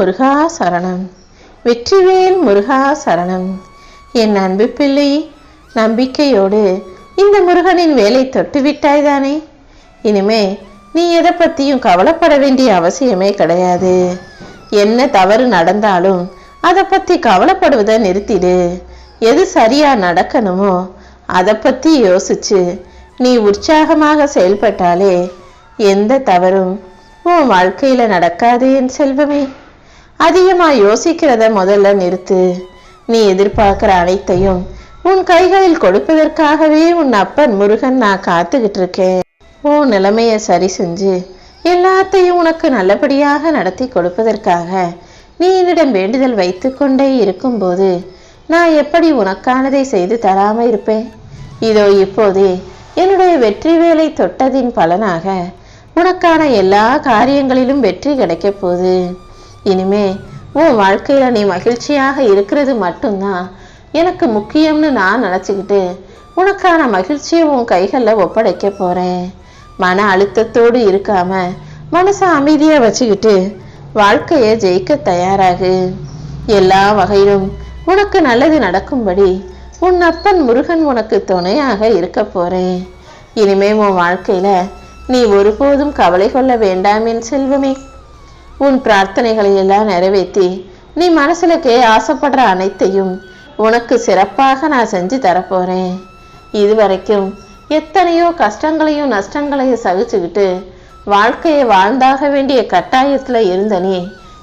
முருகா சரணம் வெற்றிவேல் முருகா சரணம் என் அன்பு பிள்ளை நம்பிக்கையோடு இந்த முருகனின் வேலை தொட்டு விட்டாய்தானே இனிமே நீ எதை பற்றியும் கவலைப்பட வேண்டிய அவசியமே கிடையாது. என்ன தவறு நடந்தாலும் அதை பற்றி கவலைப்படுவதை நிறுத்திடு. எது சரியா நடக்கணுமோ அதை பற்றி யோசிச்சு நீ உற்சாகமாக செயல்பட்டாலே எந்த தவறும் உன் வாழ்க்கையில் நடக்காது என் செல்வமே. அதிகமா யோசிக்கிறத முதல்ல நிறுத்து. நீ எதிர்பார்க்கிற அனைத்தையும் உன் கைகளில் கொடுப்பதற்காகவே உன் அப்பன் முருகன் நான் காத்துக்கிட்டு இருக்கேன் உன் நிலைமையை சரி செஞ்சு எல்லாத்தையும் உனக்கு நல்லபடியாக நடத்தி கொடுப்பதற்காக நீ என்னிடம் வேண்டுதல் வைத்துக்கொண்டே இருக்கும்போது நான் எப்படி உனக்கானதை செய்து தராமல் இருப்பேன்? இதோ இப்போதே என்னுடைய வெற்றி வேலை தொட்டதின் பலனாக உனக்கான எல்லா காரியங்களிலும் வெற்றி கிடைக்கப் போகுது. இனிமே உன் வாழ்க்கையில நீ மகிழ்ச்சியாக இருக்கிறது மட்டும்தான். எனக்கு முக்கியம்னு நான் நினச்சிக்கிட்டு உனக்கான மகிழ்ச்சியை உன் கைகளில் ஒப்படைக்க போறேன். மன அழுத்தத்தோடு இருக்காம மனசை அமைதியாக வச்சுக்கிட்டு வாழ்க்கையை ஜெயிக்க தயாராகு. எல்லா வகையிலும் உனக்கு நல்லது நடக்கும்படி உன் அப்பன் முருகன் உனக்கு துணையாக இருக்க போறேன். இனிமே உன் வாழ்க்கையில நீ ஒருபோதும் கவலை கொள்ள வேண்டாம் என் செல்வமே. உன் பிரார்த்தனைகளை எல்லாம் நிறைவேற்றி நீ மனசுல கே ஆசைப்படுற அனைத்தையும் உனக்கு சிறப்பாக நான் செஞ்சு தரப்போகிறேன் இதுவரைக்கும் எத்தனையோ கஷ்டங்களையும் நஷ்டங்களையும் சகிச்சுக்கிட்டு வாழ்க்கையை வாழ்ந்தாக வேண்டிய கட்டாயத்தில் இருந்த நீ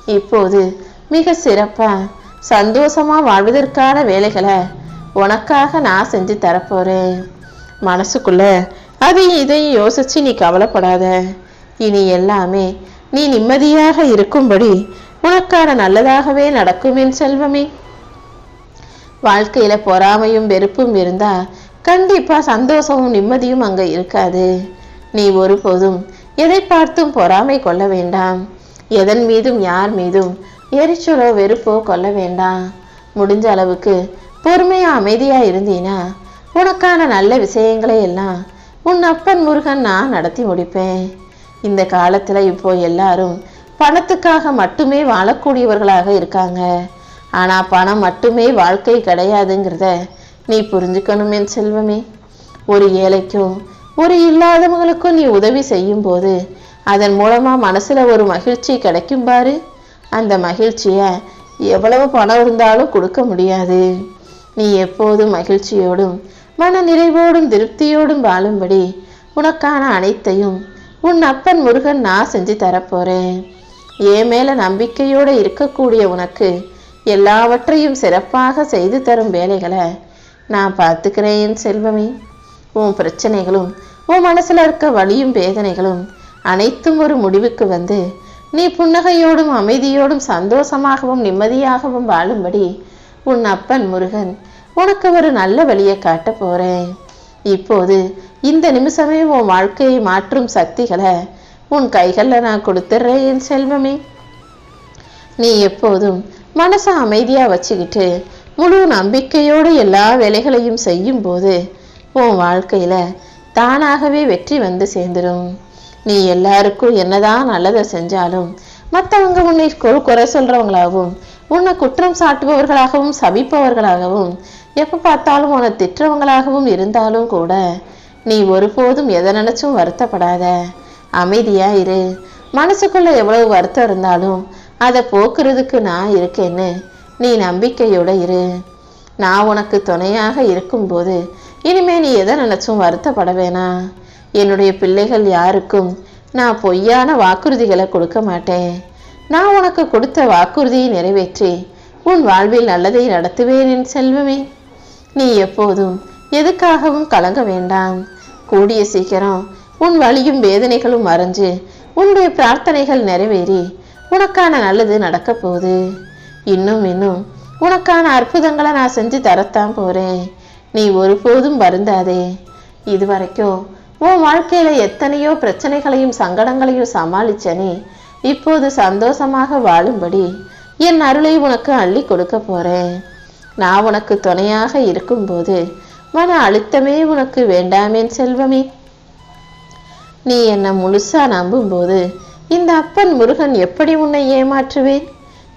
இப்போது மிக சிறப்பாக சந்தோஷமாக வாழ்வதற்கான வேலைகளை உனக்காக நான் செஞ்சு தரப்போகிறேன் மனசுக்குள்ளே அதையும் இதையும் யோசித்து நீ கவலைப்படாத. இனி எல்லாமே நீ நிம்மதியாக இருக்கும்படி உனக்கான நல்லதாகவே நடக்கும் என் செல்வமே. வாழ்க்கையில பொறாமையும் வெறுப்பும் இருந்தா கண்டிப்பா சந்தோஷமும் நிம்மதியும் அங்க இருக்காது. நீ ஒருபோதும் எதை பார்த்தும் பொறாமை கொள்ள வேண்டாம். எதன் மீதும் யார் மீதும் எரிச்சலோ வெறுப்போ கொள்ள வேண்டாம். முடிஞ்ச அளவுக்கு பொறுமையா அமைதியா இருந்தீனா உனக்கான நல்ல விஷயங்களை எல்லாம் உன் அப்பன் முருகன் நான் நடத்தி முடிப்பேன். இந்த காலத்தில் இப்போ எல்லாரும் பணத்துக்காக மட்டுமே வாழக்கூடியவர்களாக இருக்காங்க. ஆனால் பணம் மட்டுமே வாழ்க்கை கிடையாதுங்கிறத நீ புரிஞ்சுக்கணும் என் செல்வமே. ஒரு ஏழைக்கும் ஒரு இல்லாதவங்களுக்கும் நீ உதவி செய்யும்போது அதன் மூலமாக மனசில் ஒரு மகிழ்ச்சி கிடைக்கும் பாரு. அந்த மகிழ்ச்சியை எவ்வளவு பணம் இருந்தாலும் கொடுக்க முடியாது. நீ எப்போதும் மகிழ்ச்சியோடும் மன நிறைவோடும் திருப்தியோடும் வாழும்படி உனக்கான அனைத்தையும் உன் அப்பன் முருகன் நான் செஞ்சு தரப்போறேன். என் மேலே நம்பிக்கையோடு இருக்கக்கூடிய உனக்கு எல்லாவற்றையும் சிறப்பாக செய்து தரும் வேலைகளை நான் பார்த்துக்கிறேன் என் செல்வமே. உன் பிரச்சனைகளும் உன் மனசில் இருக்க வழியும் வேதனைகளும் அனைத்தும் ஒரு முடிவுக்கு வந்து நீ புன்னகையோடும் அமைதியோடும் சந்தோஷமாகவும் நிம்மதியாகவும் வாழும்படி உன் அப்பன் முருகன் உனக்கு ஒரு நல்ல வழியை காட்ட போகிறேன் இப்போது இந்த நிமிஷமே உன் வாழ்க்கையை மாற்றும் சக்திகளை உன் கைகளில் நான் கொடுத்துட்றேன் என் செல்வமே. நீ எப்போதும் மனசை அமைதியா வச்சுக்கிட்டு முழு நம்பிக்கையோடு எல்லா வேலைகளையும் செய்யும் போது உன் வாழ்க்கையில தானாகவே வெற்றி வந்து சேர்ந்துடும் நீ எல்லாருக்கும் என்னதான் நல்லதை செஞ்சாலும் மற்றவங்க உன்னை குறை சொல்கிறவங்களாகவும் உன்னை குற்றம் சாட்டுபவர்களாகவும் சபிப்பவர்களாகவும் எப்போ பார்த்தாலும் உன்னை திட்டுறவங்களாகவும் இருந்தாலும் கூட நீ ஒருபோதும் எதை நினைச்சும் வருத்தப்படாத. அமைதியா இரு. மனசுக்குள்ள எவ்வளவு வருத்தம் இருந்தாலும் அதை போக்குறதுக்கு நான் இருக்கேன்னு நீ நம்பிக்கையோட இரு. நான் உனக்கு துணையாக இருக்கும்போது இனிமே நீ எதை நினைச்சும் வருத்தப்பட வேணாம் என்னுடைய பிள்ளைகள் யாருக்கும் நான் பொய்யான வாக்குறுதிகளை கொடுக்க மாட்டேன். நான் உனக்கு கொடுத்த வாக்குறுதியை நிறைவேற்றி. உன் வாழ்வில் நல்லதை நடத்துவேன் என் செல்வமே. நீ எப்போதும் எதுக்காகவும் கலங்க வேண்டாம். கூடிய சீக்கிரம் உன் வழியும் வேதனைகளும் மறைஞ்சு உன்னுடைய பிரார்த்தனைகள் நிறைவேறி உனக்கான நல்லது நடக்க போகுது. இன்னும் இன்னும் உனக்கான அற்புதங்களை நான் செஞ்சு தரத்தான் போறேன். நீ ஒருபோதும் வருந்தாதே. இதுவரைக்கும் உன் வாழ்க்கையில் எத்தனையோ பிரச்சனைகளையும் சங்கடங்களையும் சமாளிச்ச நீ இப்போது சந்தோஷமாக வாழும்படி என் அருளை உனக்கு அள்ளி கொடுக்க போறேன். நான் உனக்கு துணையாக இருக்கும்போது மன அழுத்தமே உனக்கு வேண்டாமேன் செல்வமே. நீ என்னை முழுசா நம்பும்போது இந்த அப்பன் முருகன் எப்படி உன்னை ஏமாற்றுவேன்?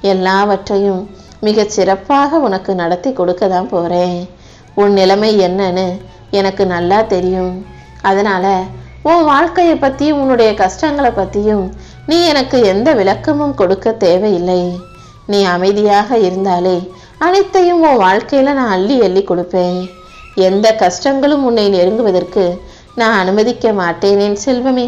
எல்லாவற்றையும் மிகச் சிறப்பாக உனக்கு நடத்தி கொடுக்க தான் போறேன். உன் நிலைமை என்னன்னு எனக்கு நல்லா தெரியும். அதனால உன் வாழ்க்கையை பற்றியும் உன்னுடைய கஷ்டங்களை பற்றியும் நீ எனக்கு எந்த விளக்கமும் கொடுக்க தேவையில்லை. நீ அமைதியாக இருந்தாலே அனைத்தையும் உன் வாழ்க்கையில் நான் அள்ளி அள்ளி கொடுப்பேன். எந்த கஷ்டங்களும் உன்னை நெருங்குவதற்கு நான் அனுமதிக்க மாட்டேனேன் செல்வமே.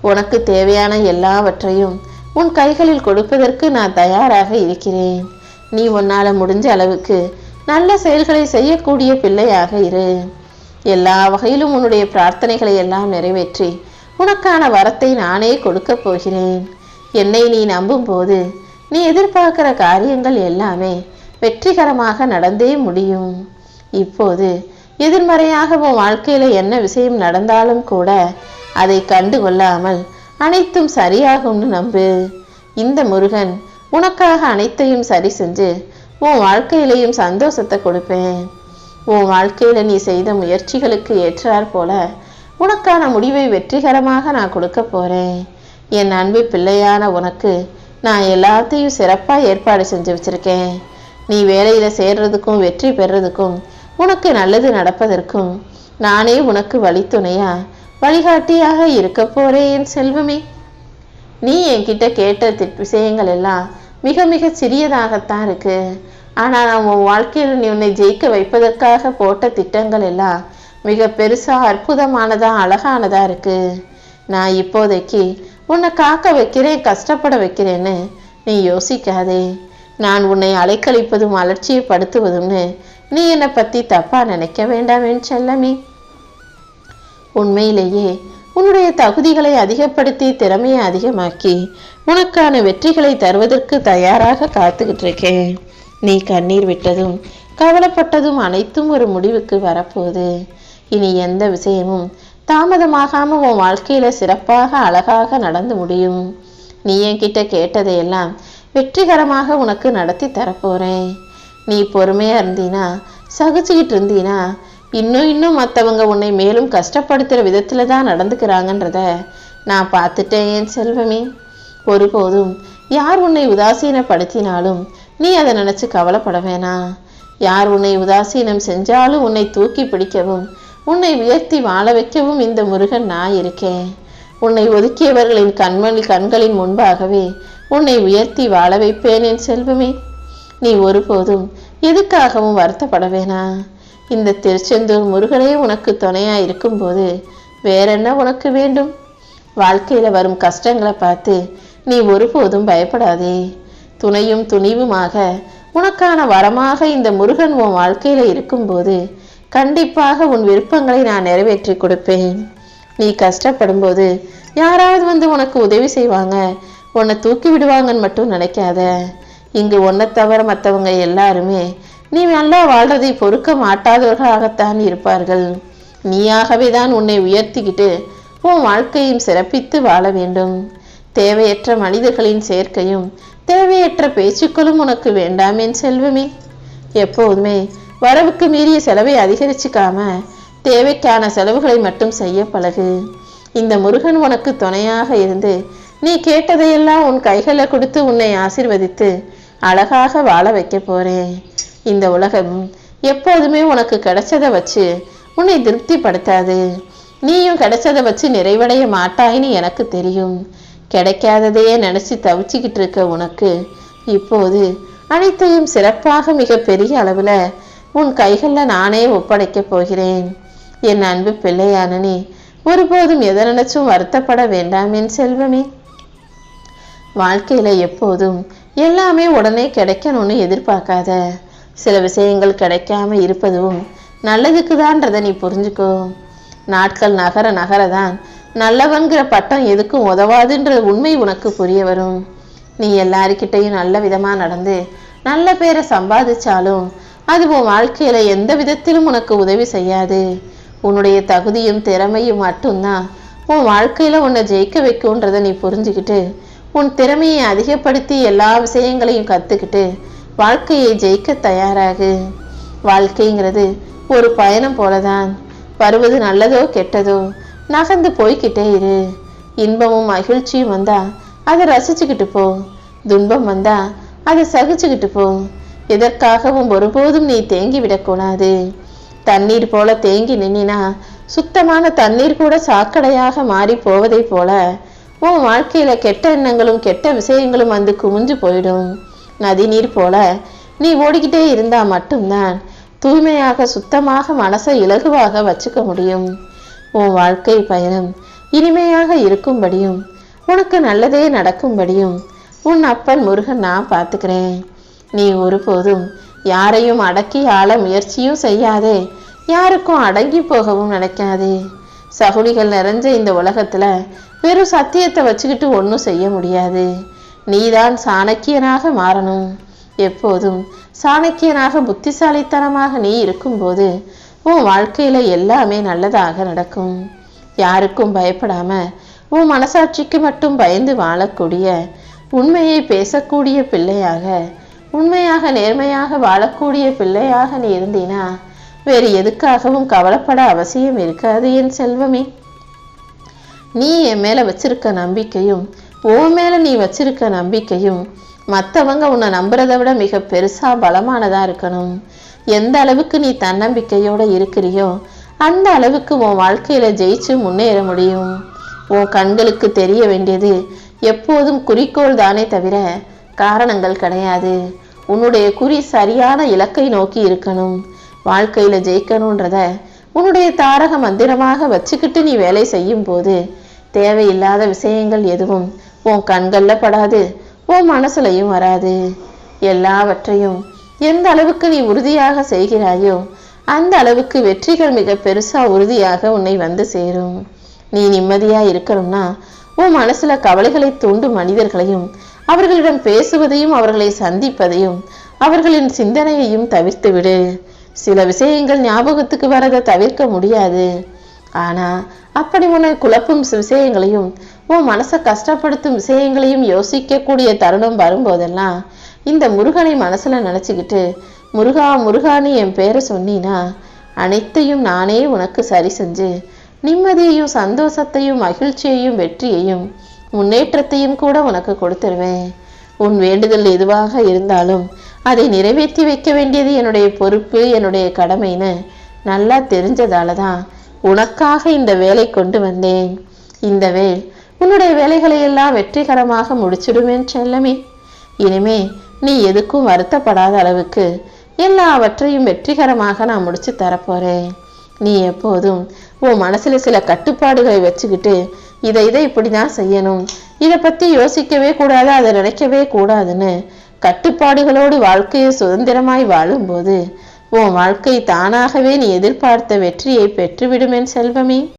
உனக்கு தேவையான எல்லாவற்றையும் உன் கைகளில் கொடுப்பதற்கு நான் தயாராக இருக்கிறேன். நீ உன்னால் முடிஞ்ச அளவுக்கு நல்ல செயல்களை செய்யக்கூடிய பிள்ளையாக இரு. எல்லா வகையிலும் உன்னுடைய பிரார்த்தனைகளை எல்லாம் நிறைவேற்றி உனக்கான வரத்தை நானே கொடுக்கப் போகிறேன். என்னை நீ நம்பும் போது நீ எதிர்பார்க்கிற காரியங்கள் எல்லாமே வெற்றிகரமாக நடந்தே முடியும். இப்போது எதிர்மறையாக உன் வாழ்க்கையில் என்ன விஷயம் நடந்தாலும் கூட அதை கண்டு கொள்ளாமல் அனைத்தும் சரியாகும்னு நம்பு. இந்த முருகன் உனக்காக அனைத்தையும் சரி செஞ்சு உன் வாழ்க்கையிலையும் சந்தோஷத்தை கொடுப்பேன். உன் வாழ்க்கையில் நீ செய்த முயற்சிகளுக்கு ஏற்றாற் போல உனக்கான முடிவை வெற்றிகரமாக நான் கொடுக்க போகிறேன் என் அன்பு பிள்ளையான உனக்கு நான் எல்லாத்தையும் சிறப்பாக ஏற்பாடு செஞ்சு வச்சிருக்கேன். நீ வேலையில் சேர்றதுக்கும் வெற்றி பெறதுக்கும் உனக்கு நல்லது நடப்பதற்கும் நானே உனக்கு வழித்துணையா வழிகாட்டியாக இருக்க போறேன் என் செல்வமே. நீ என்கிட்ட கேட்ட விஷயங்கள் எல்லாம் மிக மிக சிறியதாகத்தான் இருக்கு. ஆனால் நாம் உன் வாழ்க்கையில் நீ உன்னை ஜெயிக்க வைப்பதற்காக போட்ட திட்டங்கள் எல்லாம் மிக பெருசாக அற்புதமானதாக அழகானதாக இருக்கு. நான் இப்போதைக்கு உன்னை காக்க வைக்கிறேன் கஷ்டப்பட வைக்கிறேன்னு நீ யோசிக்காதே. நான் உன்னை அலைக்கழிப்பதும் அலட்சியப்படுத்துவதும்னு நீ என்னை பற்றி தப்பாக நினைக்க வேண்டாம் செல்லமே. உண்மையிலேயே உன்னுடைய தகுதிகளை அதிகப்படுத்தி திறமையை அதிகமாக்கி உனக்கான வெற்றிகளை தருவதற்கு தயாராக காத்துக்கிட்டு இருக்கேன். நீ கண்ணீர் விட்டதும் கவலைப்பட்டதும் அனைத்தும் ஒரு முடிவுக்கு வரப்போகுது. இனி எந்த விஷயமும் தாமதமாகாம உன் வாழ்க்கையில சிறப்பாக அழகாக நடந்து முடியும். நீ என்கிட்ட கேட்டதையெல்லாம் வெற்றிகரமாக உனக்கு நடத்தி தரப்போறேன். நீ பொறுமையா இருந்தீனா சகிச்சுக்கிட்டு இருந்தீனா இன்னும் இன்னும் மற்றவங்க உன்னை மேலும் கஷ்டப்படுத்துகிற விதத்துல தான் நடந்துக்கிறாங்கன்றத நான் பார்த்துட்டேன் என் செல்வமே. ஒருபோதும் யார் உன்னை உதாசீனப்படுத்தினாலும் நீ அதை நினச்சி கவலைப்பட வேணாம். யார் உன்னை உதாசீனம் செஞ்சாலும் உன்னை தூக்கி பிடிக்கவும் உன்னை உயர்த்தி வாழ வைக்கவும் இந்த முருகன் நான் இருக்கேன். உன்னை ஒதுக்கியவர்களின் கண்மணி கண்களின் முன்பாகவே உன்னை உயர்த்தி வாழ வைப்பேன் என் செல்வமே. நீ ஒருபோதும் எதுக்காகவும் வருத்தப்பட வேணாம். இந்த திருச்செந்தூர் முருகனே உனக்கு துணையாக இருக்கும்போது வேறென்ன உனக்கு வேண்டும்? வாழ்க்கையில் வரும் கஷ்டங்களை பார்த்து நீ ஒருபோதும் பயப்படாதே. துணையும் துணிவுமாக உனக்கான வரமாக இந்த முருகன் உன் வாழ்க்கையில இருக்கும்போது கண்டிப்பாக உன் விருப்பங்களை நான் நிறைவேற்றி கொடுப்பேன். நீ கஷ்டப்படும்போது யாராவது வந்து உனக்கு உதவி செய்வாங்க. உன்னை தூக்கி விடுவாங்கன்னு மட்டும் நினைக்காத. இங்கு உன்னை தவிர மற்றவங்க எல்லாருமே நீ நல்லா வாழ்றதை பொறுக்க மாட்டாதவர்களாகத்தான் இருப்பார்கள். நீயாகவே தான் உன்னை உயர்த்திக்கிட்டு உன் வாழ்க்கையும் சிறப்பித்து வாழ வேண்டும். தேவையற்ற மனிதர்களின் சேர்க்கையும் தேவையற்ற பேச்சுக்களும் உனக்கு வேண்டாம் என் செல்வமே. எப்போதுமே வரவுக்கு மீறிய செலவை அதிகரிச்சுக்காம தேவைக்கான செலவுகளை மட்டும் செய்ய பழகு. இந்த முருகன் உனக்கு துணையாக இருந்து நீ கேட்டதையெல்லாம் உன் கைகளை கொடுத்து உன்னை ஆசிர்வதித்து அழகாக வாழ வைக்க போறேன் இந்த உலகம் எப்போதுமே உனக்கு கிடைச்சதை வச்சு உன்னை திருப்திப்படுத்தாது. நீயும் கிடைச்சதை வச்சு நிறைவடைய மாட்டாய்னு எனக்கு தெரியும். கிடைக்காததையே நினைச்சு தவிச்சிக்கிட்டு இருக்க உனக்கு. இப்போது அனைத்தையும் சிறப்பாக மிக பெரிய அளவுல உன் கைகள்ல நானே ஒப்படைக்கப் போகிறேன். என் அன்பு பிள்ளையான நீ ஒருபோதும் எதை நினைச்சும் வருத்தப்பட வேண்டாம் என் செல்வமே. வாழ்க்கையில எப்போதும் எல்லாமே உடனே கிடைக்கணும்னு எதிர்பார்க்காத. சில விஷயங்கள் கிடைக்காம இருப்பதும் நல்லதுக்கு தான்றதை நீ புரிஞ்சுக்கோ. நாட்கள் நகர நகர தான் நல்லவன்கிற பட்டம் எதுக்கும் உதவாதுன்ற உண்மை உனக்கு புரிய வரும். நீ எல்லாருக்கிட்டையும் நல்ல விதமாக நடந்து நல்ல பேரை சம்பாதிச்சாலும் அது உன் வாழ்க்கையில் எந்த விதத்திலும் உனக்கு உதவி செய்யாது. உன்னுடைய தகுதியும் திறமையும் மட்டும்தான் உன் வாழ்க்கையில் உன்னை ஜெயிக்க வைக்கும்ன்றதை நீ புரிஞ்சுக்கிட்டு உன் திறமையை அதிகப்படுத்தி எல்லா விஷயங்களையும் கற்றுக்கிட்டு வாழ்க்கையை ஜெயிக்க தயாராகு. வாழ்க்கைங்கிறது ஒரு பயணம் போலதான். வருவது நல்லதோ கெட்டதோ நகர்ந்து போய்க்கிட்டே இரு. இன்பமும் மகிழ்ச்சியும் வந்தா அதை ரசிச்சுக்கிட்டு போ. துன்பம் வந்தா அதை சகிச்சுக்கிட்டு போ. எதற்காகவும் ஒருபோதும் நீ தேங்கி விடக்கூடாது தண்ணீர் போல தேங்கி நின்னா சுத்தமான தண்ணீர் கூட சாக்கடையாக மாறி போவதைப் போல உன் வாழ்க்கையில கெட்ட எண்ணங்களும் கெட்ட விஷயங்களும் வந்து குமிஞ்சு போயிடும். நதி நீர் போல நீ ஓடிக்கிட்டே இருந்தா மட்டும்தான் தூய்மையாக சுத்தமாக மனசை இலகுவாக வச்சுக்க முடியும். உன் வாழ்க்கை பயணம் இனிமையாக இருக்கும்படியும் உனக்கு நல்லதே நடக்கும்படியும் உன் அப்பன் முருகன் நான் பார்த்துக்கிறேன். நீ ஒருபோதும் யாரையும் அடக்கி ஆள முயற்சியும் செய்யாதே. யாருக்கும் அடங்கி போகவும் நினைக்காதே. சகுனிகள் நிறைஞ்ச இந்த உலகத்துல வெறும் சத்தியத்தை வச்சுக்கிட்டு ஒன்றும் செய்ய முடியாது. நீதான் சாணக்கியனாக மாறணும். எப்போதும் சாணக்கியனாக புத்திசாலித்தனமாக நீ இருக்கும்போது உன் வாழ்க்கையில் எல்லாமே நல்லதாக நடக்கும். யாருக்கும் பயப்படாமல் உன் மனசாட்சிக்கு மட்டும் பயந்து வாழக்கூடிய உண்மையை பேசக்கூடிய பிள்ளையாக உண்மையாக நேர்மையாக வாழக்கூடிய பிள்ளையாக நீ இருந்தீனா வேறு எதுக்காகவும் கவலைப்பட அவசியம் இருக்காது என் செல்வமே. நீ என் மேலே வச்சிருக்க நம்பிக்கையும் உன் மேலே நீ வச்சிருக்க நம்பிக்கையும் மற்றவங்க உன்னை நம்புறதை விட மிக பெருசா பலமானதாக இருக்கணும். எந்த அளவுக்கு நீ தன்னம்பிக்கையோட இருக்கிறியோ அந்த அளவுக்கு உன் வாழ்க்கையில ஜெயிச்சு முன்னேற முடியும். உன் கண்களுக்கு தெரிய வேண்டியது எப்போதும் குறிக்கோள் தானே தவிர காரணங்கள் கிடையாது. உன்னுடைய குறி சரியான இலக்கை நோக்கி இருக்கணும். வாழ்க்கையில ஜெயிக்கணுன்றத உன்னுடைய தாரக மந்திரமாக வச்சுக்கிட்டு நீ வேலை செய்யும் போது தேவையில்லாத விஷயங்கள் எதுவும் உன் கண்களில் படாது உன் மனசுலையும் வராது. எல்லாவற்றையும் எந்த அளவுக்கு நீ உறுதியாக செய்கிறாயோ அந்த அளவுக்கு வெற்றிகள் மிக பெருசா உறுதியாக உன்னை வந்து சேரும். நீ நிம்மதியா இருக்கணும்னா உன் மனசுல கவலைகளை தூண்டும் மனிதர்களையும் அவர்களிடம் பேசுவதையும் அவர்களை சந்திப்பதையும் அவர்களின் சிந்தனையையும் தவிர்த்து விடு. சில விஷயங்கள் ஞாபகத்துக்கு வரதை தவிர்க்க முடியாது. ஆனா அப்படி உன்னை குழப்பும் விஷயங்களையும் உன் மனசை கஷ்டப்படுத்தும் விஷயங்களையும் யோசிக்கக்கூடிய தருணம் வரும்போதெல்லாம் இந்த முருகனை மனசுல நினச்சிக்கிட்டு முருகா முருகான்னு என் பேரை சொன்னினா அனைத்தையும் நானே உனக்கு சரி செஞ்சு நிம்மதியையும் சந்தோஷத்தையும் மகிழ்ச்சியையும் வெற்றியையும் முன்னேற்றத்தையும் கூட உனக்கு கொடுத்துருவேன். உன் வேண்டுதல் எதுவாக இருந்தாலும் அதை நிறைவேற்றி வைக்க வேண்டியது என்னுடைய பொறுப்பு என்னுடைய கடமைன்னு நல்லா தெரிஞ்சதால தான் உனக்காக இந்த வேலை கொண்டு வந்தேன். இந்த வேல் உன்னுடைய வேலைகளை எல்லாம் வெற்றிகரமாக முடிச்சிடுவேன் செல்லமே. இனிமே நீ எதுக்கும் வருத்தப்படாத அளவுக்கு எல்லாவற்றையும் வெற்றிகரமாக நான் முடிச்சு தரப்போறேன். நீ எப்போதும் உன் மனசுல சில கட்டுப்பாடுகளை வச்சுக்கிட்டு இதை இதை இப்படிதான் செய்யணும். இதை பத்தி யோசிக்கவே கூடாது அதை நினைக்கவே கூடாதுன்னு கட்டுப்பாடுகளோடு வாழ்க்கையை சுதந்திரமாய் வாழும்போது உன் வாழ்க்கை தானாகவே நீ எதிர்பார்த்த வெற்றியை பெற்றுவிடுமேன் செல்வமே.